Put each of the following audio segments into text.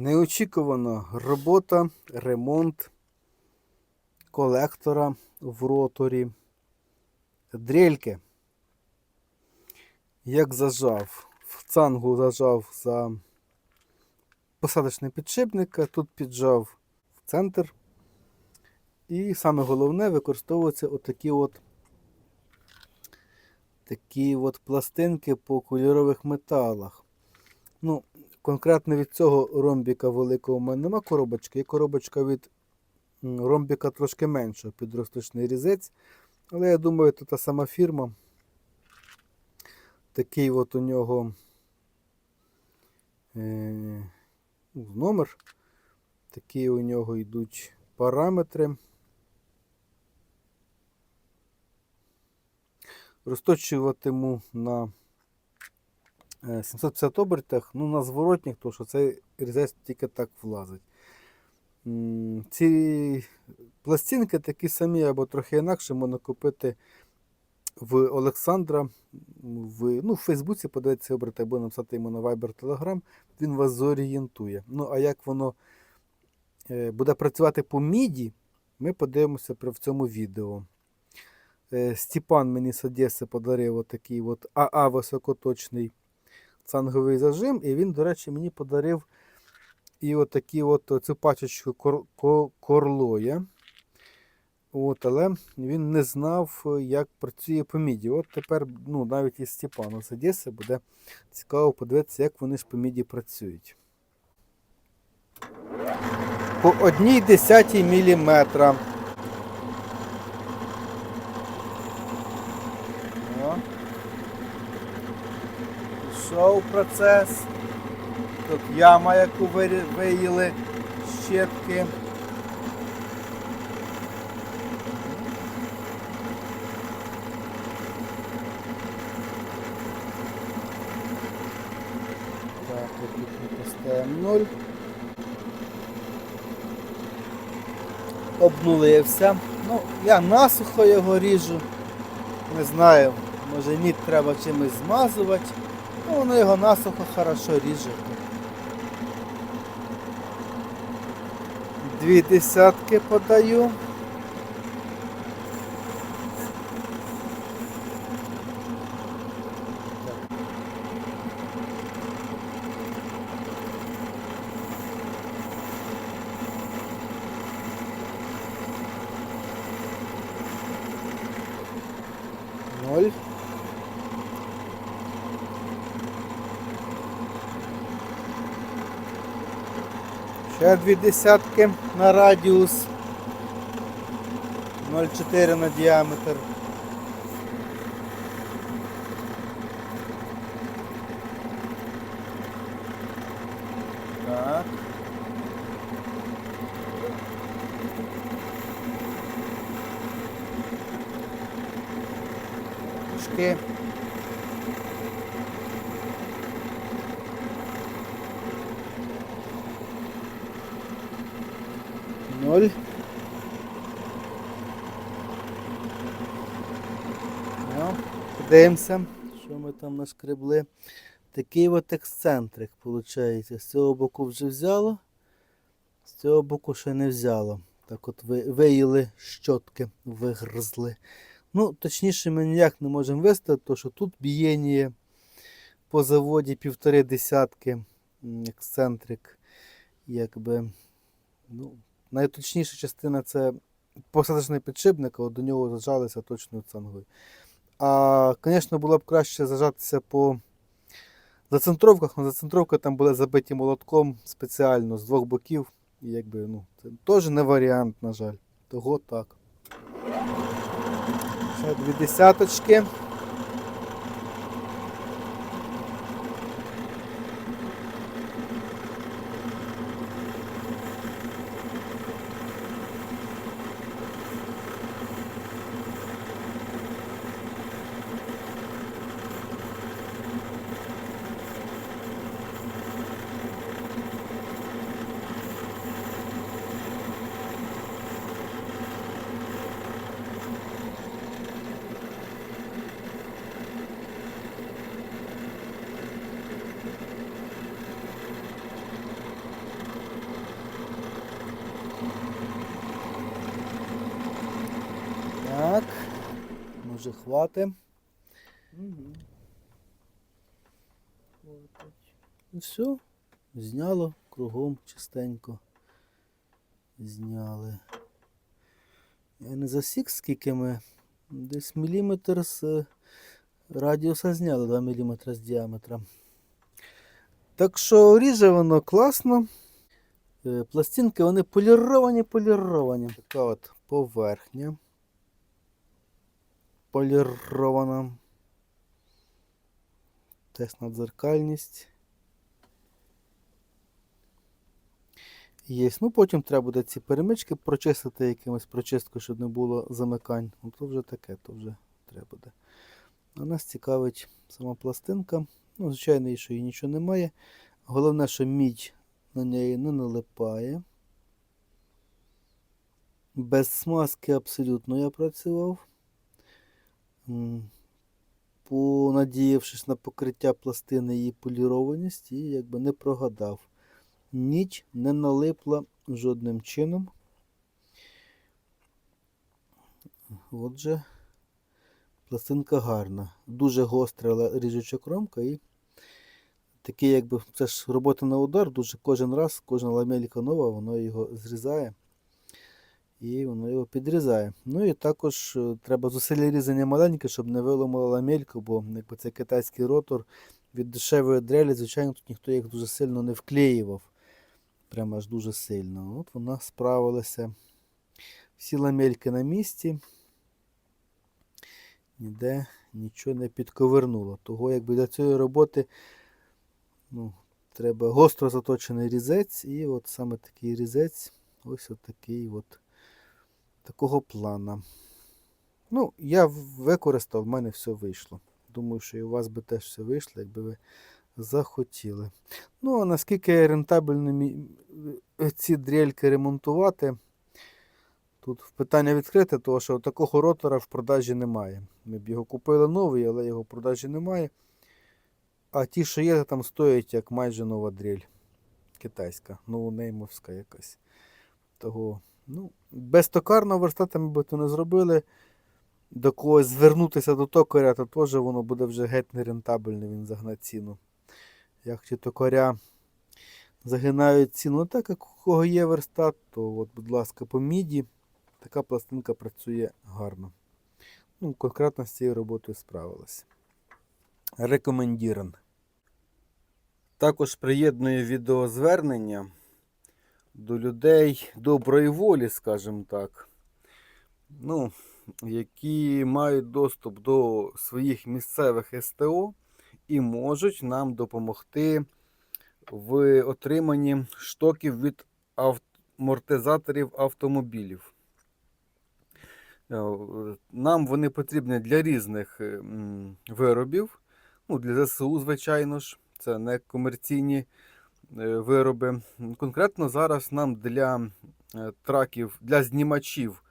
Неочікувано робота, ремонт колектора в роторі. Дрельки. Як зажав, в цангу зажав за посадочний підшипник, тут піджав в центр. І саме головне використовуються отакі от такі от пластинки по кольорових металах. Ну, конкретно від цього ромбіка великого у мене нема коробочки. Є коробочка від ромбіка трошки меншого, підросточний різець. Але я думаю, це та сама фірма. Такий от у нього е, ну, номер. Такі у нього йдуть параметри. Розточуватиму на 750 обертах, ну на зворотніх, тому що цей різець тільки так влазить. Ці пластинки такі самі або трохи інакше можна купити в Олександра. В, ну, в Фейсбуці подається оберти, або написати йому на Viber Telegram, він вас зорієнтує. Ну, а як воно е, буде працювати по міді, ми подивимося в цьому відео. Е, Степан мені з Одеси подарив отакий от АА високоточний цанговий зажим. І він, до речі, мені подарив і отакі от цю пачечку кор, ко- корлоя. От, але він не знав, як працює по міді. От тепер ну, навіть із Степаном з Одеси буде цікаво подивитися, як вони ж по міді працюють. По одній десятій міліметра. Пішов процес. Тут яма, яку виїли щітки. Так, тут ми поставимо 0. Обнулився. Ну, я насухо його ріжу. Не знаю, може ніт треба чимось змазувати. Ну, воно його насухо хорошо ріже. Дві десятки подаю. Ще дві десятки на радіус. 0,4 на діаметр. Так. Шки. Ноль. Ну, подивимося, що ми там нашкребли. Такий от ексцентрик, виходить. З цього боку вже взяло, з цього боку ще не взяло. Так от виїли щотки, вигризли. Ну, точніше, ми ніяк не можемо виставити, тому що тут бієння по заводі півтори десятки ексцентрик. Якби, ну, найточніша частина це посадочний підшипник, а до нього зажалися точно цангою. А, звісно, було б краще зажатися по зацентровках, але зацентровки там були забиті молотком спеціально з двох боків. І якби, ну, це теж не варіант, на жаль. Того так. Ще дві десяточки. Вже хватить. Угу. І все. Зняло кругом чистенько. Зняли. Я не засік, скільки ми. Десь міліметр з е, радіуса зняли 2 мм з діаметра. Так що ріже воно класно. Е, Пластинки вони поліровані, поліровані. Така от поверхня. Полірована. Тест на дзеркальність. Є. Ну потім треба буде ці перемички прочистити якимось прочисткою, щоб не було замикань. Ну то вже таке, то вже треба буде. А нас цікавить сама пластинка. Ну, звичайно, що її нічого немає. Головне, що мідь на неї не налипає. Без смазки абсолютно я працював. Понадіявшись на покриття пластини її полірованість і якби не прогадав. Ніч не налипла жодним чином. Отже, пластинка гарна. Дуже гостра ріжуча кромка і такий, якби це ж робота на удар, дуже кожен раз, кожна ламелька нова, воно його зрізає і воно його підрізає. Ну і також е, треба зусилля різання маленьке, щоб не виламало ламельку, бо якби це китайський ротор від дешевої дрелі, звичайно, тут ніхто їх дуже сильно не вклеював. Прямо аж дуже сильно. От вона справилася. Всі ламельки на місці. Ніде нічого не підковернуло. Того, якби для цієї роботи ну, треба гостро заточений різець. І от саме такий різець, ось от такий от такого плана. Ну, я використав, в мене все вийшло. Думаю, що і у вас би теж все вийшло, якби ви захотіли. Ну, а наскільки рентабельно мі- е, ці дрельки ремонтувати? Тут питання відкрите, тому що такого ротора в продажі немає. Ми б його купили новий, але його в продажі немає. А ті, що є, там стоять як майже нова дрель. Китайська, новонеймовська якась. Того, ну, без токарного верстата ми б то не зробили. До когось звернутися до токаря, то теж воно буде вже геть нерентабельне, він загне ціну. Як ті токаря загинають ціну так, як у кого є верстат, то, от, будь ласка, по міді така пластинка працює гарно. Ну, конкретно з цією роботою справилася. Рекомендіран. Також приєдную відеозвернення до людей доброї волі, скажімо так. Ну, які мають доступ до своїх місцевих СТО і можуть нам допомогти в отриманні штоків від амортизаторів автомобілів. Е, Нам вони потрібні для різних е, виробів. Ну, для ЗСУ, звичайно ж, це не комерційні вироби. Конкретно зараз нам для е, траків, для знімачів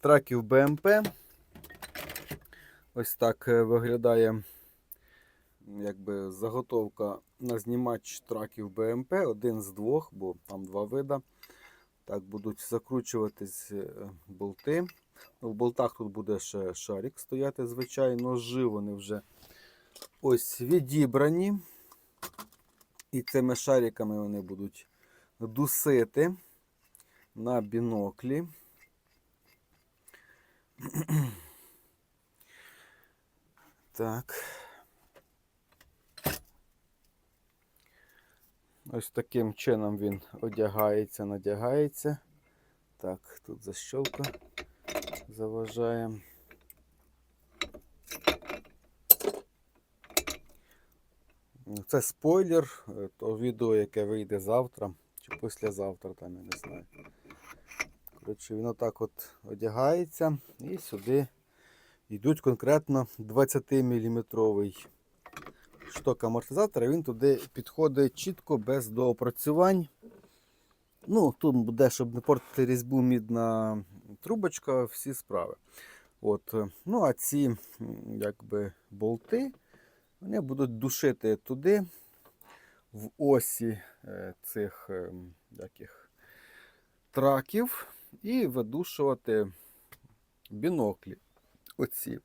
траків БМП. Ось так е, виглядає якби, заготовка на знімач траків БМП, один з двох, бо там два вида. Так будуть закручуватись е, болти. Ну, В болтах тут буде ще шарик стояти, звичайно, ножи вони вже ось відібрані. І цими шариками вони будуть дусити на біноклі. Так. Ось таким чином він одягається, надягається. Так, тут защолка заважає. Це спойлер, е, то відео, яке вийде завтра чи післязавтра, там я не знаю. Коротше, він отак от одягається і сюди йдуть конкретно 20-мм шток амортизатора. Він туди підходить чітко, без доопрацювань. Ну, тут буде, щоб не портити різьбу мідна трубочка, всі справи. От. е, Ну, а ці якби, болти вони будуть душити туди, в осі е, цих е, яких, траків, і видушувати біноклі. Оці.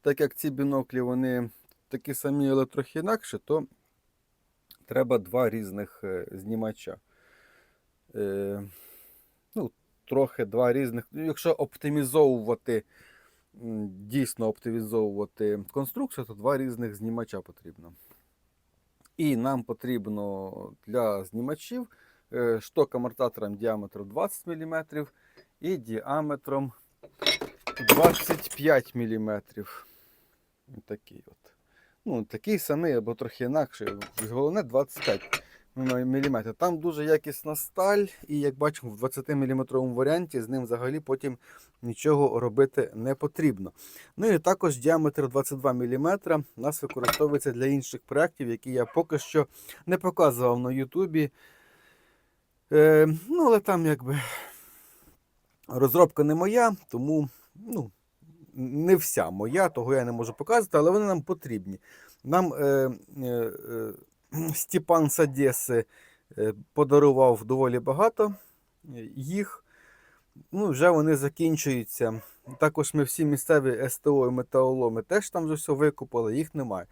так як ці біноклі вони такі самі, але трохи інакше, то треба два різних е, знімача. Е, ну, трохи два різних. Якщо оптимізовувати, дійсно оптимізовувати конструкцію, то два різних знімача потрібно. І нам потрібно для знімачів е, шток амортатором діаметром 20 мм і діаметром 25 мм. Такий от. Ну, такий самий або трохи інакший. Головне 25 мм. Там дуже якісна сталь, і як бачимо, в 20 мм варіанті з ним взагалі потім нічого робити не потрібно. Ну і також діаметр 22 мм у нас використовується для інших проєктів, які я поки що не показував на Ютубі. Е, ну, але там якби розробка не моя, тому ну, не вся моя, того я не можу показувати, але вони нам потрібні. Нам е, е, е, Степан з Одеси е, подарував доволі багато е, їх. Ну, вже вони закінчуються. Також ми всі місцеві СТО і металоломи теж там вже все викупили, їх немає.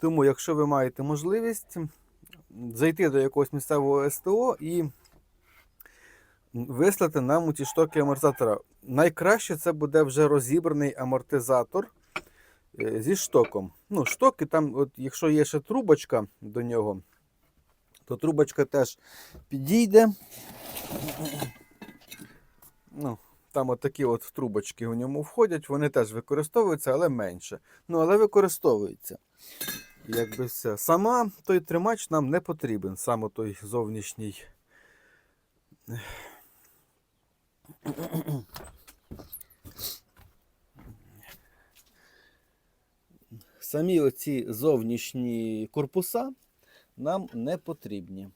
Тому, якщо ви маєте можливість зайти до якогось місцевого СТО і вислати нам ті штоки амортизатора. Найкраще це буде вже розібраний амортизатор зі штоком. Ну, штоки там, от, якщо є ще трубочка до нього, то трубочка теж підійде. Ну, там от от трубочки у ньому входять, вони теж використовуються, але менше. Ну, але використовуються. Якби все. Сама той тримач нам не потрібен, саме той зовнішній. Самі оці зовнішні корпуса нам не потрібні.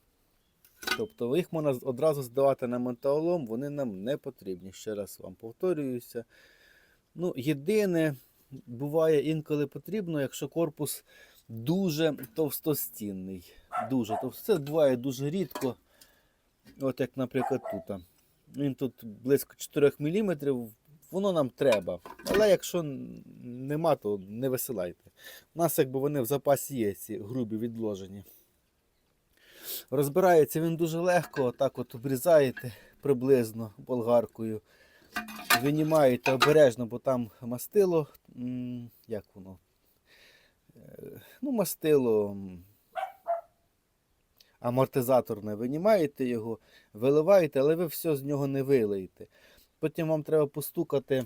Тобто їх можна одразу здавати на металолом, вони нам не потрібні. Ще раз вам повторююся. Ну, єдине, буває інколи потрібно, якщо корпус дуже товстостінний. Дуже товсто. Це буває дуже рідко. От як, наприклад, тут. Він тут близько 4 мм, воно нам треба. Але якщо нема, то не висилайте. У нас якби вони в запасі є, ці грубі відложені. Розбирається він дуже легко, так от обрізаєте приблизно болгаркою. Винімаєте обережно, бо там мастило. Як воно? Е, Ну, мастило. Амортизаторне, винімаєте його, виливаєте, але ви все з нього не вилиєте. Потім вам треба постукати,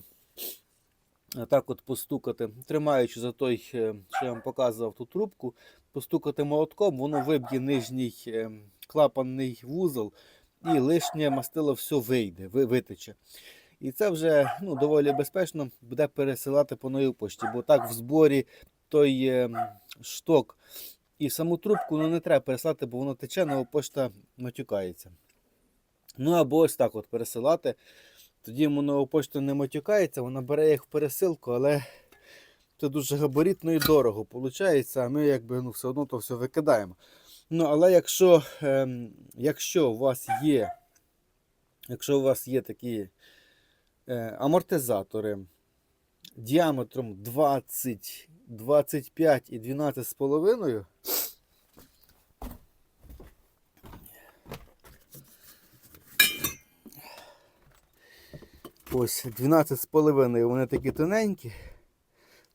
так от постукати, тримаючи за той, е, що я вам показував ту трубку, постукати молотком, воно виб'є нижній е, клапанний вузол і лишнє мастило все вийде, витече. І це вже ну, доволі безпечно буде пересилати по новій пошті, бо так в зборі той е, шток і саму трубку ну, не треба пересилати, бо воно тече, нова пошта матюкається. Ну або ось так от пересилати. Тоді пошта не матюкається, вона бере їх в пересилку, але це дуже габаритно і дорого виходить, а ми якби ну, все одно то все викидаємо. Ну, але якщо, ем, якщо у вас є, якщо у вас є такі е, амортизатори діаметром 20, 25 і 12,5, ось 12,5 вони такі тоненькі,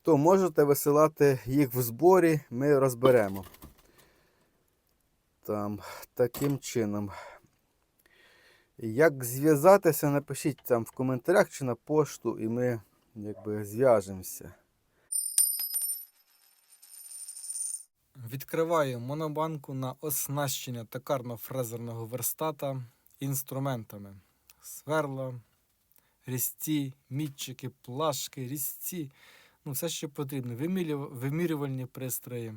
то можете висилати їх в зборі, ми розберемо. Там, таким чином. Як зв'язатися, напишіть там в коментарях чи на пошту, і ми якби зв'яжемося. Відкриваю монобанку на оснащення токарно-фрезерного верстата інструментами. Сверла, різці, мітчики, плашки, різці. Ну, все, що потрібно. Вимірювальні пристрої,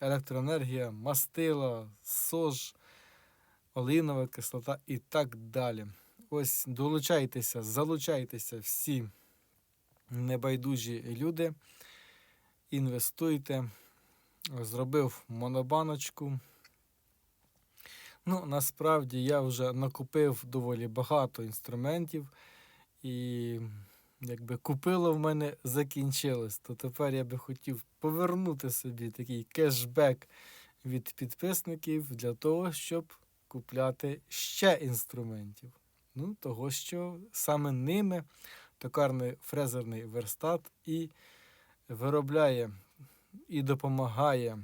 електроенергія, мастила, сож, олеїнова кислота і так далі. Ось долучайтеся, залучайтеся всі небайдужі люди, інвестуйте зробив монобаночку. Ну, насправді я вже накупив доволі багато інструментів і якби купило в мене закінчилось, то тепер я би хотів повернути собі такий кешбек від підписників для того, щоб купляти ще інструментів. Ну, того, що саме ними токарний фрезерний верстат і виробляє і допомагає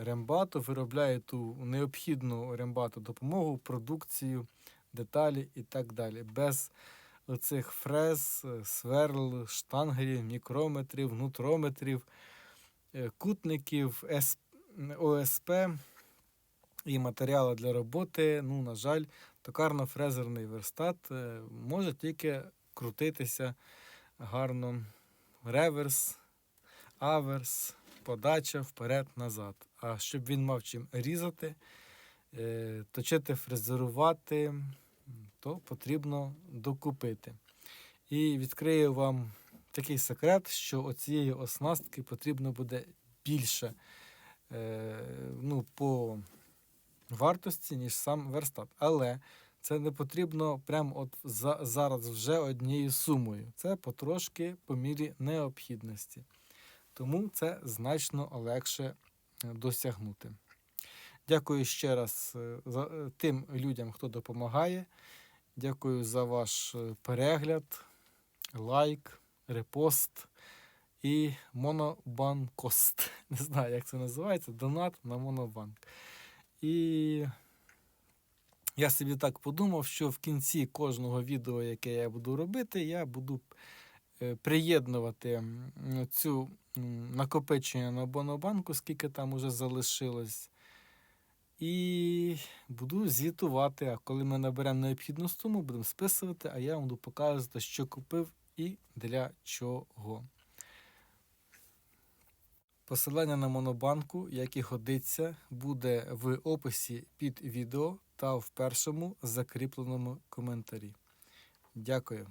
рембату, виробляє ту необхідну рембату допомогу, продукцію, деталі і так далі. Без оцих фрез, е, сверл, штангелів, мікрометрів, нутрометрів, е, кутників, ОСП і матеріали для роботи, ну, на жаль, токарно-фрезерний верстат е, може тільки крутитися гарно реверс, аверс, подача вперед-назад. А щоб він мав чим різати, точити, фрезерувати, то потрібно докупити. І відкрию вам такий секрет, що оцієї оснастки потрібно буде більше е, ну, по вартості, ніж сам верстат. Але це не потрібно прямо от за, зараз вже однією сумою. Це потрошки по мірі необхідності. Тому це значно легше е, досягнути. Дякую ще раз е, за е, тим людям, хто допомагає. Дякую за ваш е, перегляд, лайк, репост і монобанкост. Не знаю, як це називається. Донат на монобанк. І я собі так подумав, що в кінці кожного відео, яке я буду робити, я буду приєднувати цю накопичення на монобанку, скільки там уже залишилось. І буду звітувати. А коли ми наберемо необхідну суму, будемо списувати, а я вам буду показувати, що купив і для чого. Посилання на монобанку, як і годиться, буде в описі під відео та в першому закріпленому коментарі. Дякую.